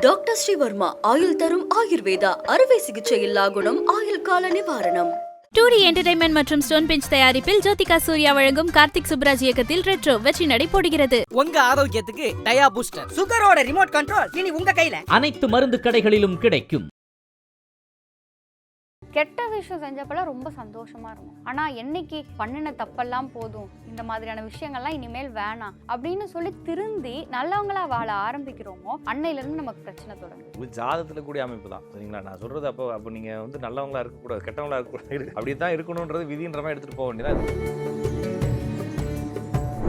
Doctor Sreevarma ஆயுள் தரும் ஆயுர்வேதா அறுவை சிகிச்சை இல்லா குணம் ஆயுள் கால நிவாரணம். டூ டி என்டர்டைன்மெண்ட் மற்றும் ஸ்டோன் பெஞ்ச் தயாரிப்பில் ஜோதிகா சூர்யா வழங்கும் கார்த்திக் சுப்ராஜ் இயக்கத்தில் ரெட்ரோ வெற்றி நடை போடுகிறது உங்க ஆரோக்கியத்துக்கு டயா பூஸ்டர். சுகரோட ரிமோட் கண்ட்ரோல் இனி உங்க கையில. அனைத்து மருந்து கடைகளிலும் கிடைக்கும். கெட்ட விஷயம் செஞ்சப்பெல்லாம் ரொம்ப சந்தோஷமா இருக்கும். ஆனா என்னைக்கு பண்ணின தப்பெல்லாம் போதும் இந்த மாதிரியான விஷயங்கள்லாம் இனிமேல் வேணாம் அப்படின்னு சொல்லி திருந்தி நல்லவங்களா வாழ ஆரம்பிக்கிறோமோ அன்னையில இருந்து நமக்கு பிரச்சனை தொடங்கும் இது கூடிய அமைப்பு தான் சரிங்களா? நான் சொல்கிறது அப்போ அப்போ நீங்கள் வந்து நல்லவங்களா இருக்கக்கூடாது கெட்டவங்களா இருக்கக்கூடாது அப்படி தான் இருக்கணுன்றது விதின்ற மாதிரி எடுத்துகிட்டு போக வேண்டியதான்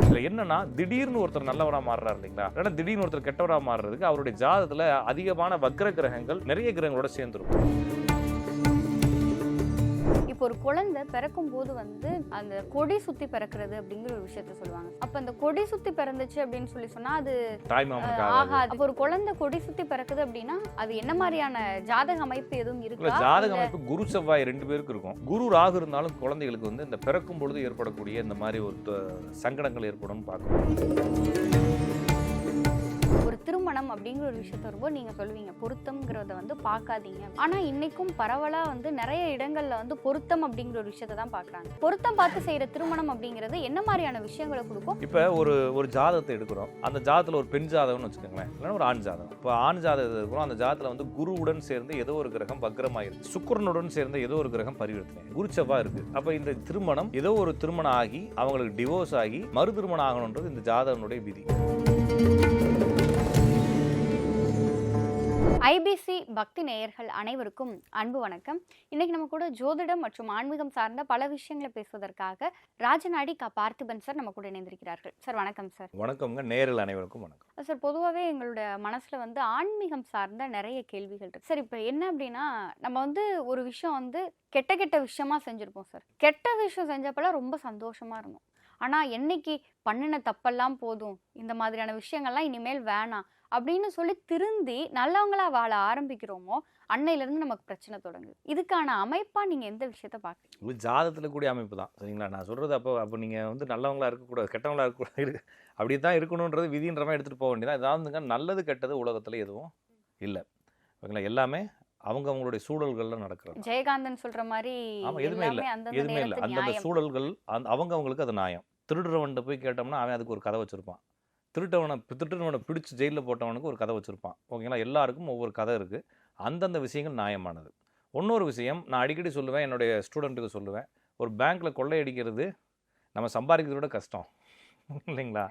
இதில் என்னன்னா திடீர்னு ஒருத்தர் நல்லவராக மாறுறாரு இல்லைங்களா? ஏன்னா திடீர்னு ஒருத்தர் கெட்டவராக மாறுறதுக்கு அவருடைய ஜாதகத்தில் அதிகமான வக்ர கிரகங்கள் நிறைய கிரகங்களோட சேர்ந்துருக்கும். இப்போ ஒரு குழந்தை பிறக்கும் போது வந்து அந்த கொடி சுத்தி பிறக்கிறது அப்படிங்கிற ஒரு விஷயத்த சொல்லுவாங்க. அப்ப அந்த கொடி சுத்தி பிறந்துச்சு அப்படின்னு சொல்லி சொன்னா அது ஆகாது. அப்போ ஒரு குழந்தை கொடி சுத்தி பிறக்குது அப்படின்னா அது என்ன மாதிரியான ஜாதக அமைப்பு எதுவும் இருக்கா? ஜாதக அமைப்பு குரு செவ்வாய் ரெண்டு பேருக்கு இருக்கும். குரு ராகு இருந்தாலும் குழந்தைகளுக்கு வந்து இந்த பிறக்கும் பொழுது ஏற்படக்கூடிய இந்த மாதிரி ஒரு சங்கடங்கள் ஏற்படும்னு பார்க்கணும். ஒரு திருமணம் அப்படிங்கிற ஒரு விஷயத்த வரும்போது நீங்கள் சொல்லுவீங்க. பொருத்தம்ங்கிறத வந்து பார்க்காதீங்க. ஆனால் இன்னைக்கும் பரவலாக வந்து நிறைய இடங்களில் வந்து பொருத்தம் அப்படிங்கிற ஒரு விஷயத்தை தான் பார்க்குறாங்க. பொருத்தம் பார்த்து செய்கிற திருமணம் அப்படிங்கிறது என்ன மாதிரியான விஷயங்களை கொடுக்கும்? இப்போ ஒரு ஒரு ஜாதகத்தை எடுக்கிறோம். அந்த ஜாதத்தில் ஒரு பெண் ஜாதகம்னு வச்சுக்கோங்களேன். இல்லைன்னா ஒரு ஆண் ஜாதகம். இப்போ ஆண் ஜாதகத்தை இருக்கிறோம். அந்த ஜாதத்தில் வந்து குருவுடன் சேர்ந்து ஏதோ ஒரு கிரகம் வக்ரமாயிருக்கு. சுக்கிரனுடன் சேர்ந்து ஏதோ ஒரு கிரகம் பரிவர்த்தனை. குருச்சவா இருக்குது அப்போ இந்த திருமணம் ஏதோ ஒரு திருமணம் ஆகி அவங்களுக்கு டிவோர்ஸ் ஆகி மறு திருமணம் ஆகணுன்றது இந்த ஜாதகனுடைய விதி. ஐபிசி பக்தி நேயர்கள் அனைவருக்கும் அன்பு வணக்கம். இன்னைக்கு நம்ம கூட ஜோதிடம் மற்றும் ஆன்மீகம் சார்ந்த பல விஷயங்களை பேசுவதற்காக ராஜநாடி கா பார்த்திபன் சார் நம்ம கூட இணைந்திருக்கிறார்கள். சார் வணக்கம் சார். வணக்கம்ங்க. நேரில் அனைவருக்கும் வணக்கம். சார் பொதுவாகவே எங்களோட மனசுல வந்து ஆன்மீகம் சார்ந்த நிறைய கேள்விகள் இருக்கு. சார் இப்போ என்ன அப்படின்னா நம்ம வந்து ஒரு விஷயம் வந்து கெட்ட கெட்ட விஷயமா செஞ்சிருப்போம் சார். கெட்ட விஷயம் செஞ்சப்பெல்லாம் ரொம்ப சந்தோஷமா இருந்தோம். ஆனா என்னைக்கு பண்ணின தப்பெல்லாம் போதும். இந்த மாதிரியான விஷயங்கள்லாம் இனிமேல் வேணாம். அப்படின்னு சொல்லி திருந்தி நல்லவங்களா வாழ ஆரம்பிக்கிறோமோ அன்னையில இருந்து நமக்கு பிரச்சனை தொடங்குது. இதுக்கான அமைப்பா நீங்க எந்த விஷயத்த பாக்குறீங்க இது ஜாதகத்தில் கூடிய அமைப்பு தான் சரிங்களா? நான் சொல்கிறது அப்போ அப்போ நீங்கள் வந்து நல்லவங்களா இருக்கக்கூடாது கெட்டவங்களா இருக்கக்கூடாது இருக்கு அப்படி தான் இருக்கணுன்றது விதின்ற மாதிரி எடுத்துகிட்டு போக வேண்டியதான் இதாவதுங்க நல்லது கெட்டது உலகத்தில் எதுவும் இல்லை. ஓகேங்களா? எல்லாமே அவங்க அவங்களுடைய சூழல்களில் நடக்கிறது ஜெயகாந்தன் சொல்ற மாதிரி ஆமா, எதுவுமே இல்ல. எதுவுமே இல்லை. அந்தந்த சூழல்கள் அந்த அவங்க அவங்களுக்கு அது நியாயம். திருடுறவன்ட்ட போய் கேட்டோம்னா அவன் அதுக்கு ஒரு கதை வச்சிருப்பான். திருட்டவனை திருட்டவனை பிடிச்சி ஜெயிலில் போட்டவனுக்கு ஒரு கதை வச்சுருப்பான். ஓகேங்களா? எல்லாருக்கும் ஒவ்வொரு கதை இருக்குது அந்தந்த விஷயங்கள் நியாயமானது. இன்னொரு விஷயம் நான் அடிக்கடி சொல்லுவேன் என்னுடைய ஸ்டூடெண்ட்டுக்கு சொல்லுவேன் ஒரு பேங்க்கில் கொள்ளையடிக்கிறது நம்ம சம்பாதிக்கிறத விட கஷ்டம். இல்லைங்களா?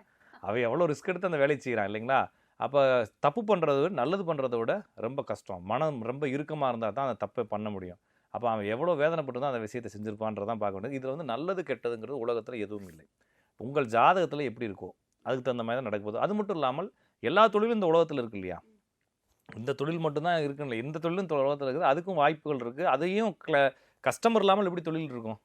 அவன் எவ்வளோ ரிஸ்க் எடுத்து அந்த வேலையை செய்கிறான் இல்லைங்களா? அப்போ தப்பு பண்ணுறது நல்லது பண்ணுறத விட ரொம்ப கஷ்டம். மனம் ரொம்ப இறுக்கமாக இருந்தால் தான் அந்த தப்பை பண்ண முடியும். அப்போ அவன் எவ்வளோ வேதனைப்பட்டு தான் அந்த விஷயத்தை செஞ்சுருப்பான்றதான் பார்க்க வேண்டியது இதில் வந்து நல்லது கெட்டதுங்கிறது உலகத்தில் எதுவும் இல்லை. உங்கள் ஜாதகத்தில் எப்படி இருக்கோ அதுக்கு தகுந்த மாதிரி தான் நடக்க போகுது. அது மட்டும் இல்லாமல் எல்லா தொழிலும் இந்த உலகத்தில் இருக்கு இல்லையா? இந்த தொழில் மட்டும்தான் இருக்குன்னு இல்லை. இந்த தொழிலும் இந்த உலகத்தில் இருக்குது. அதுக்கும் வாய்ப்புகள் இருக்குது அதையும் கஸ்டமர் இல்லாமல் எப்படி தொழில் இருக்கும்?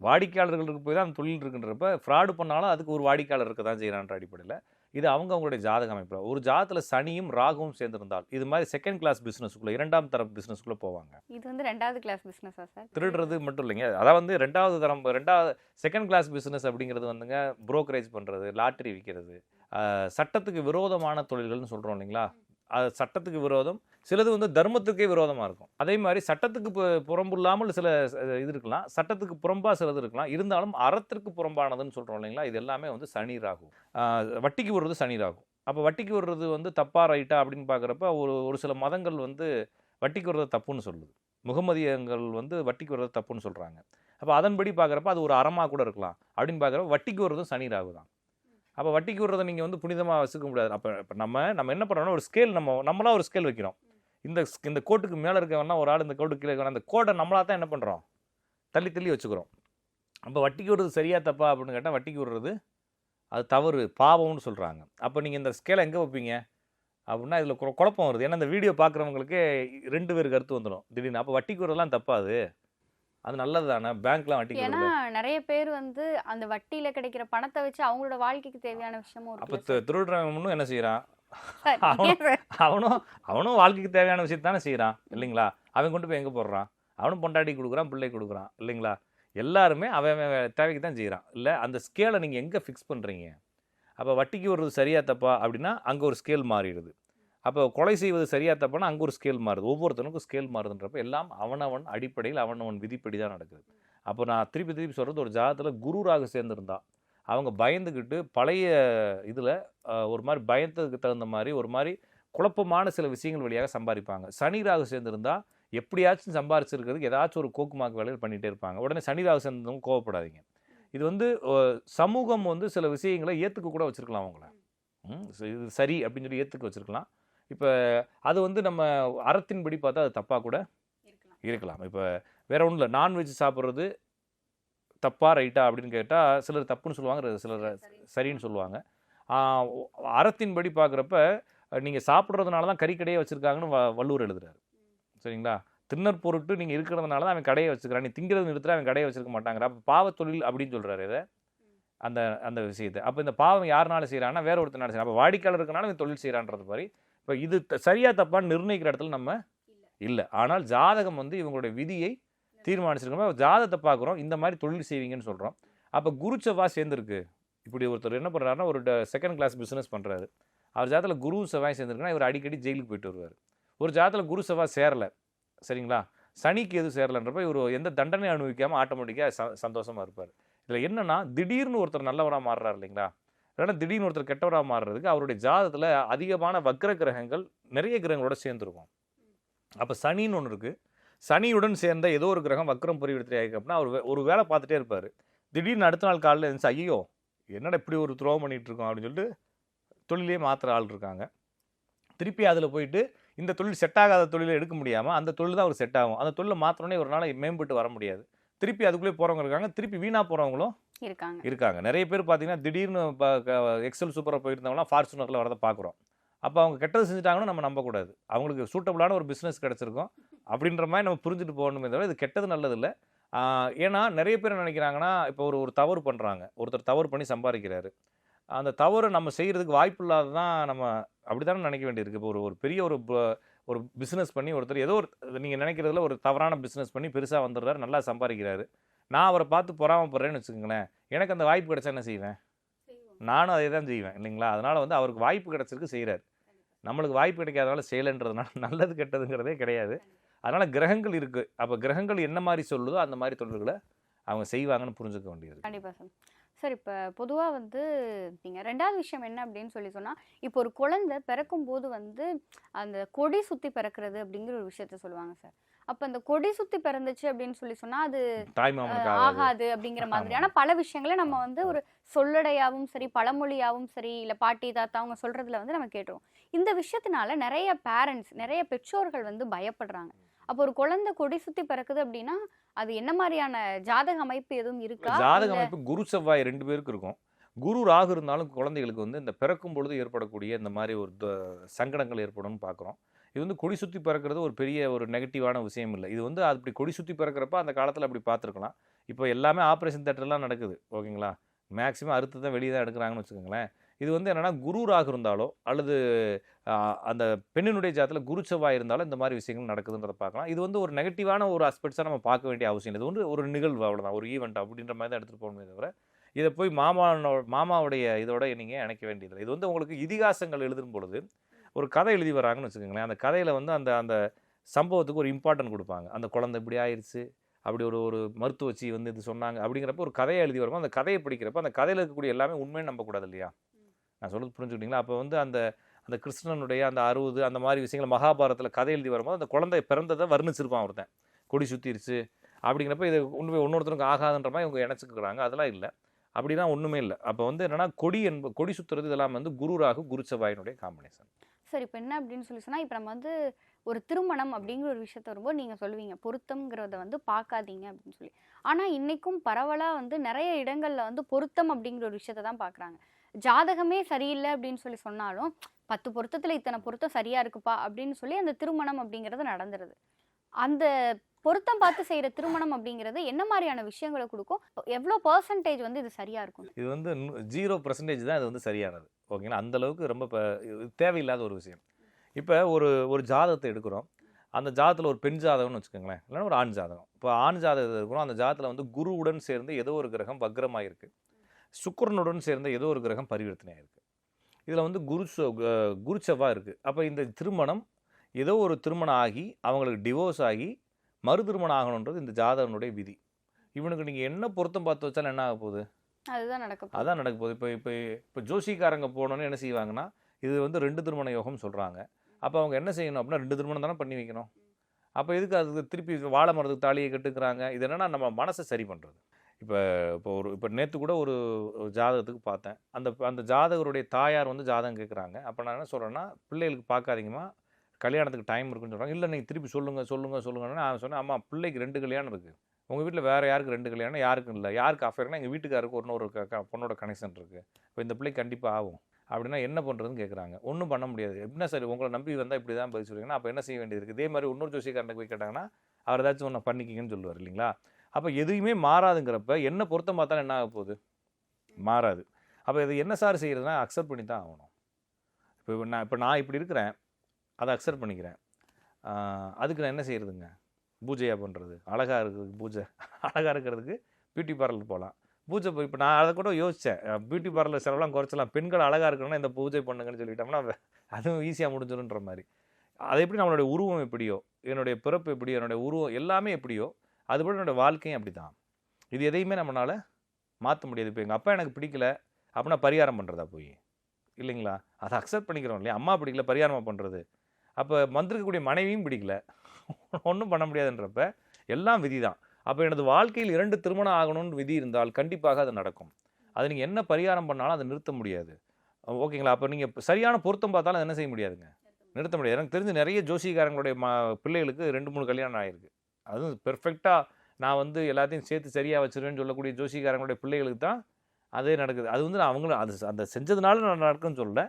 வாடிக்கையாளர்களுக்கு போய் தான் அந்த தொழில் இருக்குன்றப்ப ஃப்ராடு பண்ணாலும் அதுக்கு ஒரு வாடிக்கையாளர் இருக்க தான் செய்கிறான்ற அடிப்படையில் இது அவங்க அவங்களுடைய ஜாதக அமைப்பு ஒரு ஜாதகத்தில் சனியும் ராகுவும் சேர்ந்திருந்தால் இது மாதிரி செகண்ட் கிளாஸ் பிஸ்னஸ்க்குள்ளே இரண்டாம் தரம் பிஸ்னஸ்க்குள்ளே போவாங்க. இது வந்து ரெண்டாவது கிளாஸ் பிசினஸா சார்? திருடுறது மட்டும் இல்லைங்க. அதான் வந்து ரெண்டாவது தரம் ரெண்டாவது செகண்ட் கிளாஸ் பிஸ்னஸ் அப்படிங்கிறது வந்துங்க புரோக்கரேஜ் பண்ணுறது லாட்டரி விற்கிறது சட்டத்துக்கு விரோதமான தொழில்கள்னு சொல்கிறோம் இல்லைங்களா? அது சட்டத்துக்கு விரோதம் சிலது வந்து தர்மத்துக்கே விரோதமாக இருக்கும். அதே மாதிரி சட்டத்துக்கு பு- புறம்பில்லாமல் சில இது இருக்கலாம். சட்டத்துக்கு புறம்பாக சிலது இருக்கலாம். இருந்தாலும் அறத்திற்கு புறம்பானதுன்னு சொல்கிறோம் இல்லைங்களா? இது எல்லாமே வந்து சனி ராகு. வட்டிக்கு விடுறது சனி ராகு. அப்போ வட்டிக்கு விடுறது வந்து தப்பா ரைட்டா அப்படின்னு பார்க்குறப்ப ஒரு ஒரு சில மதங்கள் வந்து வட்டிக்கு விடுறது தப்புன்னு சொல்லுது. முகமதியங்கள் வந்து வட்டிக்கு விடுறது தப்புன்னு சொல்கிறாங்க அப்போ அதன்படி பார்க்குறப்ப அது ஒரு அறமாக கூட இருக்கலாம். அப்படின்னு பார்க்குறப்ப வட்டிக்கு வர்றதும் சனி ராகு தான். அப்போ வட்டிக்கு விடுறதை நீங்கள் வந்து புனிதமாக வச்சுக்க முடியாது. அப்போ இப்போ நம்ம நம்ம என்ன பண்ணுறோம்னா ஒரு ஸ்கேல் நம்ம நம்மளாக ஒரு ஸ்கேல் வைக்கிறோம். இந்த ஸ்- இந்த கோட்டுக்கு மேலே இருக்கவனா ஒரு ஆள் இந்த கோட்டுக்கு கீழே அந்த கோட்டை நம்மளா தான் என்ன பண்ணுறோம் தள்ளி தள்ளி வச்சுக்கிறோம். அப்போ வட்டிக்கு விடுறது சரியா தப்பா அப்படின்னு கேட்டால் வட்டிக்கு விடுறது அது தவறு பாவம்னு சொல்கிறாங்க அப்போ நீங்கள் இந்த ஸ்கேலை எங்கே வைப்பீங்க? அப்படின்னா இதில் குழப்பம் வருது. ஏன்னா இந்த வீடியோ பார்க்குறவங்களுக்கு ரெண்டு பேர் கருத்து வந்துடும். திடீர்னு அப்போ வட்டிக்கு விடுறதுலாம் தப்பாது அது நல்லது தானே பேங்க்லாம் வட்டிக்கு ஏன்னா நிறைய பேர் வந்து அந்த வட்டியில கிடைக்கிற பணத்தை வச்சு அவங்களோட வாழ்க்கைக்கு தேவையான விஷயமும் அப்போ திருடுறவனும் என்ன செய்கிறான் சார், அவனும்? அவனும் வாழ்க்கைக்கு தேவையான விஷயத்தை தானே செய்கிறான் இல்லைங்களா? அவன் கொண்டு போய் எங்கே போடுறான்? அவனும் பொண்டாட்டி கொடுக்குறான் பிள்ளை கொடுக்குறான் இல்லைங்களா? எல்லாருமே அவன் தேவைக்கு தான் செய்கிறான் இல்லை அந்த ஸ்கேலை நீங்கள் எங்கே ஃபிக்ஸ் பண்ணுறீங்க அப்போ வட்டிக்கு வர்றது சரியா தப்பா அப்படின்னா அங்கே ஒரு ஸ்கேல் மாறிடுது. அப்போ கொலை செய்வது சரியா தப்புனா அங்கே ஒரு ஸ்கேல் மாறுது. ஒவ்வொருத்தனுக்கும் ஸ்கேல் மாறுதுன்றப்ப எல்லாம் அவனவன் அடிப்படையில் அவனவன் விதிப்படி தான் நடக்குது. அப்போ நான் திருப்பி திருப்பி சொல்கிறது ஒரு ஜாதத்தில் குருராக சேர்ந்துருந்தான் அவங்க பயந்துக்கிட்டு பழைய இதில் ஒரு மாதிரி பயந்ததுக்கு தகுந்த மாதிரி ஒரு மாதிரி குழப்பமான சில விஷயங்கள் வழியாக சம்பாதிப்பாங்க. சனிராக சேர்ந்துருந்தா எப்படியாச்சும் சம்பாரிச்சிருக்கிறதுக்கு ஏதாச்சும் ஒரு கோக்குமாக்கு வேலைகள் பண்ணிகிட்டே இருப்பாங்க. உடனே சனிராக சேர்ந்தவங்க கோவப்படாதீங்க. இது வந்து சமூகம் வந்து சில விஷயங்களை ஏற்றுக்க கூட வச்சுருக்கலாம் அவங்கள. ம், இது சரி அப்படின்னு சொல்லி ஏற்றுக்க வச்சுருக்கலாம். இப்போ அது வந்து நம்ம அறத்தின்படி பார்த்தா அது தப்பாக கூட இருக்கலாம். இப்போ வேற ஒன்றும் இல்லை. நான்வெஜ் சாப்பிட்றது தப்பா ரைட்டா அப்படின்னு கேட்டால் சிலர் தப்புன்னு சொல்லுவாங்க சிலர் சரின்னு சொல்லுவாங்க. அறத்தின்படி பார்க்குறப்ப நீங்கள் சாப்பிட்றதுனால தான் கறிக்கடையே வச்சுருக்காங்கன்னு வ வள்ளுவர் எழுதுறாரு. சரிங்களா? தின்னர் பொருட்டு நீங்கள் இருக்கிறதுனால தான் அவன் கடையை வச்சுக்கிறான் நீ திங்கிறது நிறுத்துற அவன் கடையை வச்சிருக்க மாட்டாங்கிற. அப்போ பாவத் தொழில் அப்படின்னு சொல்கிறாரு இதை. அந்த அந்த விஷயத்தை. அப்போ இந்த பாவம் யாருனால செய்கிறான்னா வேற ஒருத்தனால செய்யறான் அப்போ வாடிக்கையாளர் இருக்கனால இவன் தொழில் செய்கிறான்றது மாதிரி இப்போ இது த- சரியா தப்பான்னு நிர்ணயிக்கிற இடத்துல நம்ம இல்லை. ஆனால் ஜாதகம் வந்து இவங்களுடைய விதியை தீர்மானிச்சிருக்கோம் ஜாதகத்தை பார்க்குறோம் இந்த மாதிரி தொழில் செய்வீங்கன்னு சொல்கிறோம் அப்போ குரு செவ்வாய் சேர்ந்துருக்கு. இப்படி ஒருத்தர் என்ன பண்ணுறாருன்னா ஒரு செகண்ட் கிளாஸ் பிஸ்னஸ் பண்ணுறாரு அவர் ஜாதத்தில் குரு செவ்வாய் சேர்ந்துருக்குன்னா இவர் அடிக்கடி ஜெயிலுக்கு போயிட்டு வருவார். ஒரு ஜாதத்தில் குரு செவ்வாய் சேரலை சரிங்களா? சனிக்கு எதுவும் சேரலைன்றப்ப இவர் எந்த தண்டனை அனுபவிக்காமல் ஆட்டோமேட்டிக்காக ச சந்தோஷமாக இருப்பார். இதில் என்னென்னா திடீர்னு ஒருத்தர் நல்லவராக மாறுறாரு இல்லைங்களா? இல்லைன்னா திடீர்னு ஒருத்தர் கெட்டவராக மாறுறதுக்கு அவருடைய ஜாதகத்தில் அதிகமான வக்ர கிரகங்கள் நிறைய கிரகங்களோட சேர்ந்துருக்கும். அப்போ சனின்னு ஒன்று இருக்குது சனியுடன் சேர்ந்த ஏதோ ஒரு கிரகம் வக்ரம் பரிவர்த்தனை ஆகிருக்கு அப்படின்னா அவர் ஒரு வேலை பார்த்துட்டே இருப்பார். திடீர்னு அடுத்த நாள் காலையில் இருந்துச்சு ஐயோ என்னடா இப்படி ஒரு துரோகம் பண்ணிகிட்ருக்கோம் இருக்கோம் அப்படின்னு சொல்லிட்டு தொழிலே மாத்திர ஆள் இருக்காங்க. திருப்பி அதில் போயிட்டு இந்த தொழில் செட் ஆகாத தொழிலை எடுக்க முடியாமல் அந்த தொழில் தான் அவர் செட் ஆகும். அந்த தொழிலை மாத்திரனே ஒரு நாள் மேம்பட்டு வர முடியாது. திருப்பி அதுக்குள்ளே போகிறவங்க இருக்காங்க. திருப்பி வீணாக போகிறவங்களும் இருக்காங்க. இருக்காங்க. நிறைய பேர் பார்த்தீங்கன்னா திடீர்னு எக்ஸல் சூப்பராக போயிருந்தவங்களாம் ஃபார்ச்சுனரில் வரதை பார்க்குறோம். அப்போ அவங்க கெட்டது செஞ்சுட்டாங்கன்னு நம்ம நம்பக்கூடாது. அவங்களுக்கு சூட்டபுளான ஒரு பிஸ்னஸ் கிடச்சிருக்கும். அப்படின்ற மாதிரி நம்ம புரிஞ்சுட்டு போகணுமே தவிர இது கெட்டது நல்லதில்லை. ஏன்னா நிறைய பேர் நினைக்கிறாங்கன்னா இப்போ ஒரு ஒரு தவறு பண்ணுறாங்க ஒருத்தர் தவறு பண்ணி சம்பாதிக்கிறாரு. அந்த தவறை நம்ம செய்கிறதுக்கு வாய்ப்பு இல்லாததான் நம்ம அப்படி தானே நினைக்க வேண்டியிருக்கு. இப்போ ஒரு ஒரு பெரிய ஒரு ஒரு பிஸ்னஸ் பண்ணி ஒருத்தர் ஏதோ ஒரு நீங்கள் நினைக்கிறதுல ஒரு தவறான பிஸ்னஸ் பண்ணி பெருசாக வந்துடுறாரு நல்லா சம்பாதிக்கிறாரு. நான் அவரை பார்த்து பொறாமப்படுறேன்னு வச்சுக்கோங்களேன். எனக்கு அந்த வாய்ப்பு கிடைச்சா என்ன செய்வேன்? நானும் அதே தான் செய்வேன் இல்லைங்களா? அதனால் வந்து அவருக்கு வாய்ப்பு கிடைச்சிருக்கு செய்கிறார் நம்மளுக்கு வாய்ப்பு கிடைக்காதனால செய்யலைன்றதுனால நல்லது கெட்டதுங்கிறதே கிடையாது. அதனால் கிரகங்கள் இருக்குது அப்போ கிரகங்கள் என்ன மாதிரி சொல்லுதோ அந்த மாதிரி தொழில்களை அவங்க செய்வாங்கன்னு புரிஞ்சுக்க வேண்டியது கண்டிப்பா சார். சார் இப்போ பொதுவாக வந்து நீங்கள் ரெண்டாவது விஷயம் என்ன அப்படின்னு சொல்லி சொன்னால் இப்போ ஒரு குழந்தை பிறக்கும் போது வந்து அந்த கொடி சுற்றி பிறக்கிறது அப்படிங்கிற ஒரு விஷயத்த சொல்லுவாங்க சார். அப்போ அந்த கொடி சுற்றி பிறந்துச்சு அப்படின்னு சொல்லி சொன்னால் அது ஆகாது. அப்படிங்கிற மாதிரியான பல விஷயங்களை நம்ம வந்து ஒரு சொல்லடையாவும் சரி பழமொழியாவும் சரி இல்லை பாட்டி தாத்தா அவங்க சொல்றதுல வந்து நம்ம கேட்டுருவோம். இந்த விஷயத்தினால நிறைய பேரண்ட்ஸ் நிறைய பெற்றோர்கள் வந்து பயப்படுறாங்க. அப்போ ஒரு குழந்தை கொடி சுற்றி பிறக்குது அப்படின்னா அது என்ன மாதிரியான ஜாதக அமைப்பு எதுவும் இருக்கா? ஜாதக அமைப்பு குரு செவ்வாய் ரெண்டு பேருக்கு இருக்கும். குரு ராகு இருந்தாலும் குழந்தைகளுக்கு வந்து இந்த பிறக்கும் பொழுது ஏற்படக்கூடிய இந்த மாதிரி ஒரு சங்கடங்கள் ஏற்படும்னு பார்க்குறோம் இது வந்து கொடி சுற்றி பறக்கிறது ஒரு பெரிய ஒரு நெகட்டிவான விஷயம் இல்லை. இது வந்து அப்படி கொடி சுற்றி பறக்கிறப்ப அந்த காலத்தில் அப்படி பார்த்துருக்கலாம். இப்போ எல்லாமே ஆப்ரேஷன் தேட்டர்லாம் நடக்குது ஓகேங்களா? மேக்ஸிமம் அறுத்து தான் வெளியே தான் எடுக்கிறாங்கன்னு வச்சுக்கோங்களேன். இது வந்து என்னென்னா குருராக இருந்தாலோ அல்லது அந்த பெண்ணினுடைய ஜாத்தில் குரு செவ்வாய் இருந்தாலும் இந்த மாதிரி விஷயங்கள் நடக்குதுன்றதை பார்க்கலாம். இது வந்து ஒரு நெகட்டிவான ஒரு அஸ்பெக்ட்ஸாக நம்ம பார்க்க வேண்டிய அவசியம் இல்லை. இது வந்து ஒரு நிகழ்வு அவ்வளோதான் ஒரு ஈவெண்ட் அப்படின்ற மாதிரி தான் எடுத்துகிட்டு போகணுமே தவிர இதை போய் மாமானோ மாமாவுடைய இதோட நீங்கள் இணைக்க வேண்டியதில்லை. இது வந்து உங்களுக்கு இதிகாசங்கள் எழுதும் பொழுது ஒரு கதை எழுதி வராங்கன்னு வச்சுக்கோங்களேன். அந்த கதையில் வந்து அந்த அந்த சம்பவத்துக்கு ஒரு இம்பார்ட்டன்ட் கொடுப்பாங்க. அந்த குழந்தை இப்படி ஆயிடுச்சு அப்படி ஒரு ஒரு மருத்துவச்சி வந்து இது சொன்னாங்க அப்படிங்கிறப்ப ஒரு கதையை எழுதி வரும்போது அந்த கதையை படிக்கிறப்ப அந்த கதையில் இருக்கக்கூடிய எல்லாமே உண்மையை நம்பக்கூடாது இல்லையா? நான் சொல்றது புரிஞ்சுக்கிட்டீங்களா? அப்போ வந்து அந்த அந்த கிருஷ்ணனுடைய அந்த அறுபது அந்த மாதிரி விஷயங்கள் மகாபாரதத்தில் கதை எழுதி வரும்போது அந்த குழந்தை பிறந்ததை வர்ணிச்சிருப்பான் ஒருத்தன். கொடி சுற்றிருச்சு அப்படிங்கிறப்ப இது உண்மை இன்னொருத்தருக்கு ஆகாதுன்ற மாதிரி இவங்க இணைச்சிக்கிறாங்க. அதெல்லாம் இல்லை. அப்படிலாம் ஒன்றுமே இல்லை. அப்போ வந்து என்னன்னா கொடி என்ப கொடி சுற்றுறது இதெல்லாம் வந்து குரு ராகு குரு செவ்வாயினுடைய காம்பினேஷன் சரி இப்போ என்ன அப்படின்னு சொல்லி சொன்னால் இப்போ நம்ம வந்து ஒரு திருமணம் அப்படிங்கிற ஒரு விஷயத்த வரும்போது நீங்கள் சொல்லுவீங்க. பொருத்தம்ங்கிறத வந்து பார்க்காதீங்க அப்படின்னு சொல்லி. ஆனால் இன்றைக்கும் பரவலாக வந்து நிறைய இடங்களில் வந்து பொருத்தம் அப்படிங்கிற ஒரு விஷயத்த தான் பார்க்குறாங்க ஜாதகமே சரியில்லை அப்படின்னு சொல்லி சொன்னாலும் பத்து பொருத்தத்தில் இத்தனை பொருத்தம் சரியாக இருக்குப்பா அப்படின்னு சொல்லி அந்த திருமணம் அப்படிங்கிறது நடந்துருது. அந்த பொருத்தம் பார்த்து செய்கிற திருமணம் அப்படிங்கிறது என்ன மாதிரியான விஷயங்களை கொடுக்கும்? எவ்வளோ பர்சன்டேஜ் வந்து இது சரியாக இருக்கும்? இது வந்து ஜீரோ பர்சன்டேஜ் தான் இது வந்து சரியானது. ஓகேங்களா அந்த அளவுக்கு ரொம்ப இப்போ தேவையில்லாத ஒரு விஷயம். இப்போ ஒரு ஒரு ஜாதகத்தை எடுக்கிறோம். அந்த ஜாதத்தில் ஒரு பெண் ஜாதகம்னு வச்சுக்கோங்களேன். இல்லைன்னா ஒரு ஆண் ஜாதகம். இப்போ ஆண் ஜாதகம் இருக்கிறோம். அந்த ஜாதத்தில் வந்து குருவுடன் சேர்ந்து ஏதோ ஒரு கிரகம் வக்ரமாக இருக்குது சுக்கரனுடன் சேர்ந்து ஏதோ ஒரு கிரகம் பரிவர்த்தனையாக இருக்குது இதில் வந்து குரு சொ- இருக்குது அப்போ இந்த திருமணம் ஏதோ ஒரு திருமணம் ஆகி அவங்களுக்கு டிவோர்ஸ் ஆகி மறு திருமணம் ஆகணுன்றது இந்த ஜாதகனுடைய விதி. இவனுக்கு நீங்கள் என்ன பொருத்தம் பார்த்து வச்சாலும் என்ன ஆக போகுது? அதுதான் நடக்க போகுது. அதான் நடக்க போகுது. இப்போ இப்போ இப்போ ஜோசிக்காரங்க போனோன்னு என்ன செய்வாங்கன்னா இது வந்து ரெண்டு திருமண யோகம் சொல்கிறாங்க அப்போ அவங்க என்ன செய்யணும் அப்படின்னா ரெண்டு திருமணம் தானே பண்ணி வைக்கணும். அப்போ எதுக்கு அதுக்கு திருப்பி வாழை மரத்துக்கு தாலியை கட்டுக்கிறாங்க? இது என்னன்னா நம்ம மனசை சரி பண்ணுறது இப்போ இப்போ ஒரு இப்போ நேற்று கூட ஒரு ஒரு ஜாதகத்துக்கு பார்த்தேன். அந்த அந்த ஜாதகருடைய தாயார் வந்து ஜாதகம் கேட்குறாங்க அப்போ நான் என்ன சொல்கிறேன்னா பிள்ளைகளுக்கு பார்க்காதீங்கம்மா. கல்யாணத்துக்கு டைம் இருக்குன்னு சொல்கிறாங்க இல்லை நீங்கள் திருப்பி சொல்லுங்கள் சொல்லுங்கள் சொல்லுங்கன்னு நான் சொன்னேன் அம்மா பிள்ளைக்கு ரெண்டு கல்யாணம் இருக்குது உங்கள் வீட்டில் வேறு யாருக்கு ரெண்டு கல்யாணம்? யாருக்கும் இல்லை. யாருக்கு அஃபேர்னா எங்கள் வீட்டுக்காருக்கு ஒன்று ஒரு க- பொண்ணோட கனெக்ஷன் இருக்குது இப்போ இந்த பிள்ளைக்கு கண்டிப்பாக ஆகும். அப்படின்னா என்ன பண்ணுறதுன்னு கேட்குறாங்க ஒன்றும் பண்ண முடியாது. எப்படின்னா சரி உங்களை நம்பி வந்தால் இப்படி தான் பதில் சொல்லுவீங்கன்னா அப்போ என்ன செய்ய வேண்டியது இருக்குது இதே மாதிரி இன்னொரு ஜோசியக்காரனுக்கு போய் கேட்டாங்கன்னா அவர் ஏதாச்சும் ஒன்று பண்ணிக்கிங்கன்னு சொல்லுவார் இல்லைங்களா? அப்போ எதுவுமே மாறாதுங்கிறப்ப என்ன பொருத்தம் பார்த்தாலும் என்ன ஆக போகுது? மாறாது. அப்போ இது என்ன சார் செய்கிறதுனா அக்செப்ட் பண்ணி தான் ஆகணும். இப்போ நான் இப்போ நான் இப்படி இருக்கிறேன். அதை அக்செப்ட் பண்ணிக்கிறேன். அதுக்கு நான் என்ன செய்கிறதுங்க பூஜையாக பண்ணுறது அழகாக இருக்கிறதுக்கு பூஜை அழகாக இருக்கிறதுக்கு பியூட்டி பார்லர் போகலாம். பூஜை போய் இப்போ நான் அதை கூட யோசித்தேன் பியூட்டி பார்லர் செலவெல்லாம் குறைச்சலாம். பெண்கள் அழகாக இருக்கணும்னா இந்த பூஜை பண்ணுங்கன்னு சொல்லிட்டோம்னா அதுவும் ஈஸியாக முடிஞ்சிடும்ன்ற மாதிரி. அது எப்படி நம்மளுடைய உருவம் எப்படியோ என்னுடைய பிறப்பு எப்படியோ என்னுடைய உருவம் எல்லாமே எப்படியோ அதுபோல் என்னுடைய வாழ்க்கையும் அப்படி தான் இது எதையுமே நம்மளால் மாற்ற முடியாது. இப்போ எங்கள் அப்பா எனக்கு பிடிக்கல அப்படின்னா பரிகாரம் பண்ணுறதா போய்? இல்லைங்களா? அதை அக்செப்ட் பண்ணிக்கிறோம் இல்லையா? அம்மா பிடிக்கல பரிகாரமாக பண்ணுறது அப்போ வந்திருக்கக்கூடிய மனைவியும் பிடிக்கல. ஒன்றும் பண்ண முடியாதுன்றப்ப எல்லாம் விதி தான் அப்போ எனது வாழ்க்கையில் இரண்டு திருமணம் ஆகணும்னு விதி இருந்தால் கண்டிப்பாக அது நடக்கும். அது நீங்கள் என்ன பரிகாரம் பண்ணாலும் அதை நிறுத்த முடியாது. ஓகேங்களா? அப்போ நீங்கள் சரியான பொருத்தம் பார்த்தாலும் என்ன செய்ய முடியாதுங்க? நிறுத்த முடியாது. எனக்கு தெரிஞ்சு நிறைய ஜோசிகாரங்களுடைய ம பிள்ளைகளுக்கு ரெண்டு மூணு கல்யாணம் ஆகிருக்கு அதுவும் பெர்ஃபெக்டாக நான் வந்து எல்லாத்தையும் சேர்த்து சரியாக வச்சிருவேன்னு சொல்லக்கூடிய ஜோசிகாரங்களுடைய பிள்ளைகளுக்கு தான் அதே நடக்குது. அது வந்து நான் அவங்களும் அது அந்த செஞ்சதுனால நான் நடக்குன்னு சொல்லலை.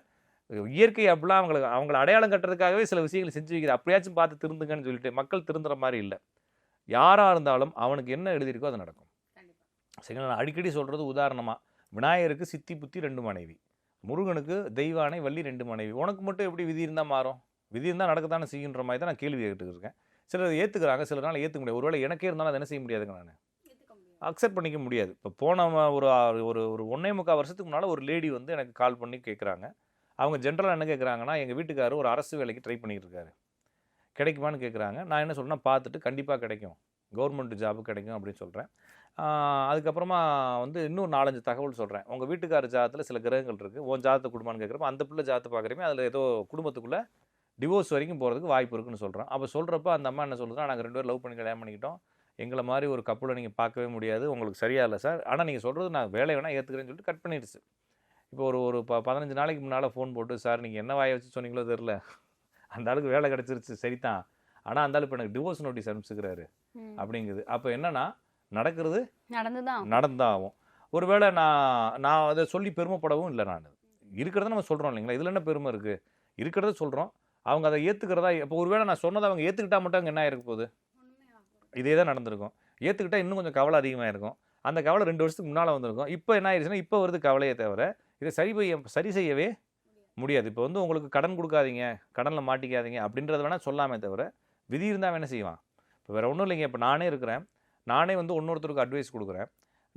இயற்கை அப்படிலாம் அவங்களுக்கு அவங்கள அடையாளம் கட்டுறதுக்காகவே சில விஷயங்களை செஞ்சு வைக்கிறது. அப்படியாச்சும் பார்த்து திருந்துங்கன்னு சொல்லிட்டு மக்கள் திருந்துற மாதிரி இல்லை. யாராக இருந்தாலும் அவனுக்கு என்ன எழுதியிருக்கோ அது நடக்கும். சரிங்களா? நான் அடிக்கடி சொல்கிறது உதாரணமாக விநாயகருக்கு சித்தி புத்தி ரெண்டு மனைவி முருகனுக்கு தெய்வானை வள்ளி ரெண்டு மனைவி. உனக்கு மட்டும் எப்படி விதி இருந்தால் மாறும்? விதி இருந்தால் நடக்கத்தானே செய்யுன்ற மாதிரி தான் நான் கேள்வி கேட்டுட்டு இருக்கேன் சிலர் ஏற்றுக்கிறாங்க சிலரால் ஏற்றுக்க முடியாது. ஒருவேளை எனக்கே இருந்தாலும் அதை என்ன செய்ய முடியாதுங்க நான்? அக்செப்ட் பண்ணிக்க முடியாது. இப்போ போன ஒரு ஒரு ஒரு ஒன்றே முக்கால் வருஷத்துக்கு முன்னால் ஒரு லேடி வந்து எனக்கு கால் பண்ணி கேட்குறாங்க அவங்க ஜென்ரலாக என்ன கேட்குறாங்கன்னா எங்கள் வீட்டுக்காரர் ஒரு அரசு வேலைக்கு ட்ரை பண்ணிட்டு இருக்காரு கிடைக்குமான்னு கேட்குறாங்க நான் என்ன சொல்றேன்னா பார்த்துட்டு கண்டிப்பாக கிடைக்கும். கவர்மெண்ட் ஜாப் கிடைக்கும் அப்படின்னு சொல்கிறேன் அதுக்கப்புறமா வந்து இன்னும் நாலஞ்சு தகவல் சொல்கிறேன் உங்கள் வீட்டுக்கார ஜாதத்தில் சில கிரகங்கள் இருக்குது உன் ஜாதத்தை குடும்பம்னு கேட்குறப்ப அந்த பிள்ளை ஜாதத்தை பார்க்குறமே அதில் ஏதோ குடும்பத்துக்குள்ளே டிவோர்ஸ் வரைக்கும் போகிறதுக்கு வாய்ப்பு இருக்குன்னு சொல்கிறேன் அப்போ சொல்கிறப்ப அந்த அம்மா என்ன சொல்லுதுன்னா நாங்கள் ரெண்டு பேரும் லவ் பண்ணி கல்யாணம் பண்ணிக்கிட்டோம். எங்களை மாதிரி ஒரு கப்பலை நீங்கள் பார்க்கவே முடியாது. உங்களுக்கு சரியா இல்லை சார். ஆனால் நீங்கள் சொல்கிறது நான் வேலை வேணால் ஏற்றுக்கிறேன்னு சொல்லிட்டு கட் பண்ணிடுச்சு. இப்போ ஒரு ஒரு ப பதினஞ்சு நாளைக்கு முன்னால் ஃபோன் போட்டு சார் நீங்கள் என்ன வாயை வச்சு சொன்னீங்களோ தெரில அந்த ஆளுக்கு வேலை கிடச்சிருச்சு சரிதான். ஆனால் அந்த ஆள் இப்போ எனக்கு டிவோர்ஸ் நோட்டீஸ் அனுப்பிச்சுக்கிறாரு. அப்படிங்குது. அப்போ என்னன்னா நடக்கிறது நடந்துதான் நடந்தாகும். ஒருவேளை நான் நான் அதை சொல்லி பெருமைப்படவும் இல்லை நான். இருக்கிறத நம்ம சொல்கிறோம் இல்லைங்களா? இதில் என்ன பெருமை இருக்குது இருக்கிறத சொல்கிறோம் அவங்க அதை ஏற்றுக்கிறதா இப்போ ஒருவேளை நான் சொன்னதை அவங்க ஏற்றுக்கிட்டா மட்டும் அங்கே என்ன இருக்க போகுது? இதே தான் நடந்திருக்கும். ஏற்றுக்கிட்டா இன்னும் கொஞ்சம் கவலை அதிகமாக இருக்கும் அந்த கவலை ரெண்டு வருஷத்துக்கு முன்னால் வந்திருக்கும். இப்போ என்ன ஆயிடுச்சுன்னா இப்போ வருது கவலையே தவிர இதை சரி செய்ய சரி செய்யவே முடியாது. இப்போ வந்து உங்களுக்கு கடன் கொடுக்காதீங்க கடனில் மாட்டிக்காதீங்க அப்படின்றத வேணால் சொல்லாமே தவிர விதி இருந்தால் வேணால் செய்வான்? இப்போ வேறு ஒன்றும் இல்லைங்க. இப்போ நானே இருக்கிறேன். நானே வந்து ஒன்னொருத்தருக்கு அட்வைஸ் கொடுக்குறேன்.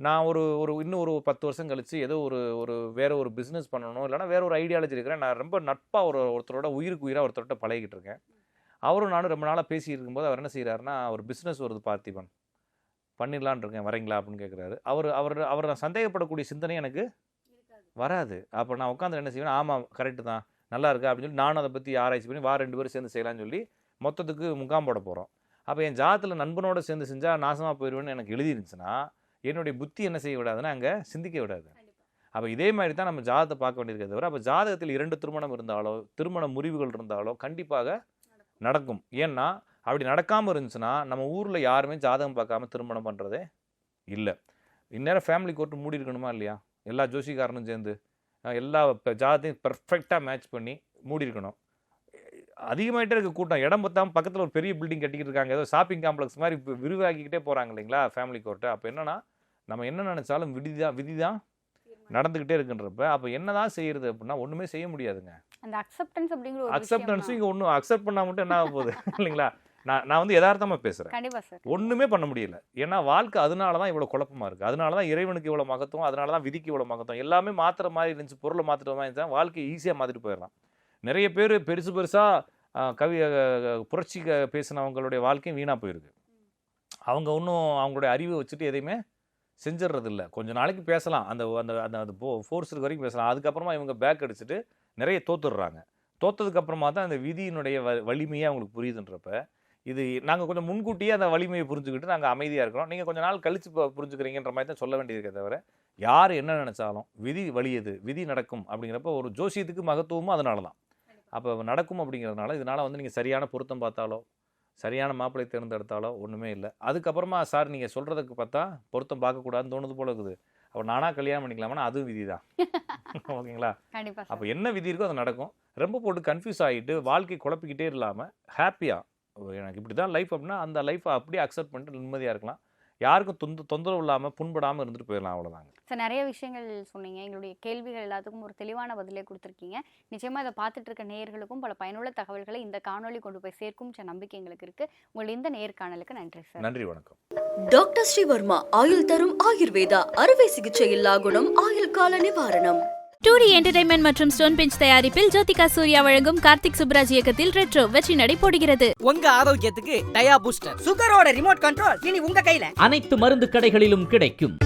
நான் ஒரு ஒரு இன்னும் ஒரு பத்து வருஷம் கழித்து ஏதோ ஒரு ஒரு வேறு ஒரு பிஸ்னஸ் பண்ணணும் இல்லைனா வேறு ஒரு ஐடியாலஜி இருக்கிறேன். நான் ரொம்ப நட்பாக ஒரு ஒருத்தரோட உயிருக்கு உயிராக ஒருத்தர்கிட்ட பழகிட்டு இருக்கேன். அவரும் நானும் ரொம்ப நாளாக பேசி இருக்கும்போது அவர் என்ன செய்கிறாருன்னா ஒரு பிஸ்னஸ் வருது பார்த்திபன். பண்ணிடலான் இருக்கேன் வரீங்களா அப்படின்னு கேட்குறாரு அவர் அவர் அவர் நான் சந்தேகப்படக்கூடிய சிந்தனை எனக்கு வராது. அப்போ நான் உட்காந்து என்ன செய்வேன் ஆமாம் கரெக்டு தான் நல்லா இருக்கா அப்படின்னு சொல்லி நானும் அதை பற்றி ஆராய்ச்சி பண்ணி வா ரெண்டு பேரும் சேர்ந்து செய்யலாம்னு சொல்லி மொத்தத்துக்கு முகாம் போட போகிறோம் அப்போ என் ஜாதத்தில் நண்பனோட சேர்ந்து செஞ்சால் நாசமாக போயிடுவேன்னு எனக்கு எழுதிருந்துச்சுன்னா என்னுடைய புத்தி என்ன செய்ய விடாதுன்னா அங்கே சிந்திக்க விடாது. அப்போ இதே மாதிரி தான் நம்ம ஜாதகத்தை பார்க்க வேண்டியிருக்கே தவிர அப்போ ஜாதகத்தில் இரண்டு திருமணம் இருந்தாலோ திருமண முறிவுகள் இருந்தாலோ கண்டிப்பாக நடக்கும். ஏன்னா அப்படி நடக்காமல் இருந்துச்சுன்னா நம்ம ஊரில் யாருமே ஜாதகம் பார்க்காம திருமணம் பண்ணுறதே இல்லை. இந்நேரம் ஃபேமிலி கோர்ட்டு மூடி இருக்கணுமா இல்லையா? எல்லா ஜோசிக்காரனும் சேர்ந்து எல்லா ஜாதத்தையும் பெர்ஃபெக்டாக மேட்ச் பண்ணி மூடி இருக்கணும். அதிகமாயிட்டே இருக்க கூட்டம். இடம் பத்தாம பக்கத்தில் ஒரு பெரிய பில்டிங் கட்டிக்கிட்டு இருக்காங்க. ஏதோ ஷாப்பிங் காம்ப்ளெக்ஸ் மாதிரி இப்போ விரிவாக்கிக்கிட்டே போகிறாங்க இல்லைங்களா ஃபேமிலி கோர்ட்டு அப்போ என்னன்னா நம்ம என்ன நினச்சாலும் விதி தான் விதி தான் நடந்துக்கிட்டே இருக்குன்றப்ப அப்போ என்னதான் செய்யறது அப்படின்னா ஒன்றுமே செய்ய முடியாதுங்க. அந்த அக்செப்டன்ஸ் அப்படிங்கிற அக்செப்டன்ஸும் இங்கே ஒன்றும் அக்செப்ட் பண்ணால் மட்டும் என்ன ஆக போகுது? இல்லைங்களா? நான் நான் வந்து யதார்த்தமா பேசுறேன். கண்டிப்பா சார் ஒண்ணுமே பண்ண முடியல. ஏன்னா வாழ்க்கை அதனால தான் இவ்வளவு குழப்பமா இருக்கு. அதனால தான் இறைவனுக்கு இவ்வளவு மகத்துவம் அதனால தான் விதிக்கு இவ்வளவு மகத்துவம். எல்லாமே மாத்திர மாதிரி இருந்துச்சு பொருளை மாத்திர மாதிரி இருந்துச்சா வாழ்க்கையை ஈஸியா மாத்திட்டு போயிடலாம். நிறைய பேர் பெருசு பெருசா ஆஹ், கவி புரட்சி பேசினவங்களுடைய வாழ்க்கையும் வீணா போயிருக்கு. அவங்க இன்னும் அவங்களுடைய அறிவை வச்சுட்டு எதையுமே செஞ்சிடுறது இல்ல கொஞ்ச நாளைக்கு பேசலாம். அந்த அந்த அந்த அந்த ஃபோர்ஸ் இருக்க வரைக்கும் பேசலாம். அதுக்கப்புறமா இவங்க பேக் அடிச்சுட்டு நிறைய தோத்துடுறாங்க. தோத்ததுக்கு அப்புறமா தான் அந்த விதியினுடைய வ வலிமையே அவங்களுக்கு புரியுதுன்றப்ப இது நாங்கள் கொஞ்சம் முன்கூட்டியே அந்த வலிமையை புரிஞ்சுக்கிட்டு நாங்கள் அமைதியாக இருக்கிறோம். நீங்கள் கொஞ்ச நாள் பு- புரிஞ்சுக்கிறீங்கன்ற மாதிரி தான் சொல்ல வேண்டியிருக்கே தவிர யார் என்ன நினச்சாலும் விதி வலியது விதி நடக்கும் அப்படிங்கிறப்ப ஒரு ஜோசியத்துக்கு மகத்துவமும் அதனால தான் அப்போ நடக்கும் அப்படிங்கிறதுனால இதனால் வந்து நீங்கள் சரியான பொருத்தம் பார்த்தாலோ சரியான மாப்பிள்ளை தேர்ந்தெடுத்தாலோ ஒன்றுமே இல்லை. அதுக்கப்புறமா சார் நீங்கள் சொல்கிறதுக்கு பார்த்தா பொருத்தம் பார்க்கக்கூடாதுன்னு தோணுது போல இருக்குது. அப்போ நானாக கல்யாணம் பண்ணிக்கலாமா அதுவும் விதி தான் ஓகேங்களா அப்போ என்ன விதி இருக்கோ அது நடக்கும். ரொம்ப போட்டு கன்ஃபியூஸ் ஆகிட்டு வாழ்க்கை குழப்பிக்கிட்டே இல்லாமல் ஹாப்பியாக எனக்கு இப்படி தான் லைஃப் அப்படின்னா அந்த லைஃப்பை அப்படியே அக்செப்ட் பண்ணிட்டு நிம்மதியாக இருக்கலாம். யாருக்கும் தொந்த தொந்தரவு இல்லாமல் புண்படாமல் இருந்துட்டு போயிடலாம் அவ்வளோதாங்க சார் நிறைய விஷயங்கள் சொன்னீங்க. எங்களுடைய கேள்விகள் எல்லாத்துக்கும் ஒரு தெளிவான பதிலே கொடுத்துருக்கீங்க. நிச்சயமா இதை பார்த்துட்டு இருக்க நேயர்களுக்கும் பல பயனுள்ள தகவல்களை இந்த காணொளி கொண்டு போய் சேர்க்கும் நம்பிக்கை எங்களுக்கு இருக்கு. உங்களுடைய இந்த நேர்காணலுக்கு நன்றி சார் நன்றி வணக்கம். டாக்டர் ஸ்ரீவர்மா ஆயுள் தரும் ஆயுர்வேதா அறுவை சிகிச்சை இல்லா குணம் ஆயுள் கால நிவாரணம். டூ டி என்டர்டைன்மெண்ட் மற்றும் ஸ்டோன் பெஞ்ச் தயாரிப்பில் ஜோதிகா சூர்யா வழங்கும் கார்த்திக் சுப்ராஜ் இயக்கத்தில் ரெட்ரோ வெற்றி நடை போடுகிறது உங்க ஆரோக்கியத்துக்கு டயா பூஸ்டர் சுகரோட ரிமோட் கண்ட்ரோல் இனி உங்க கையில. அனைத்து மருந்து கடைகளிலும் கிடைக்கும்.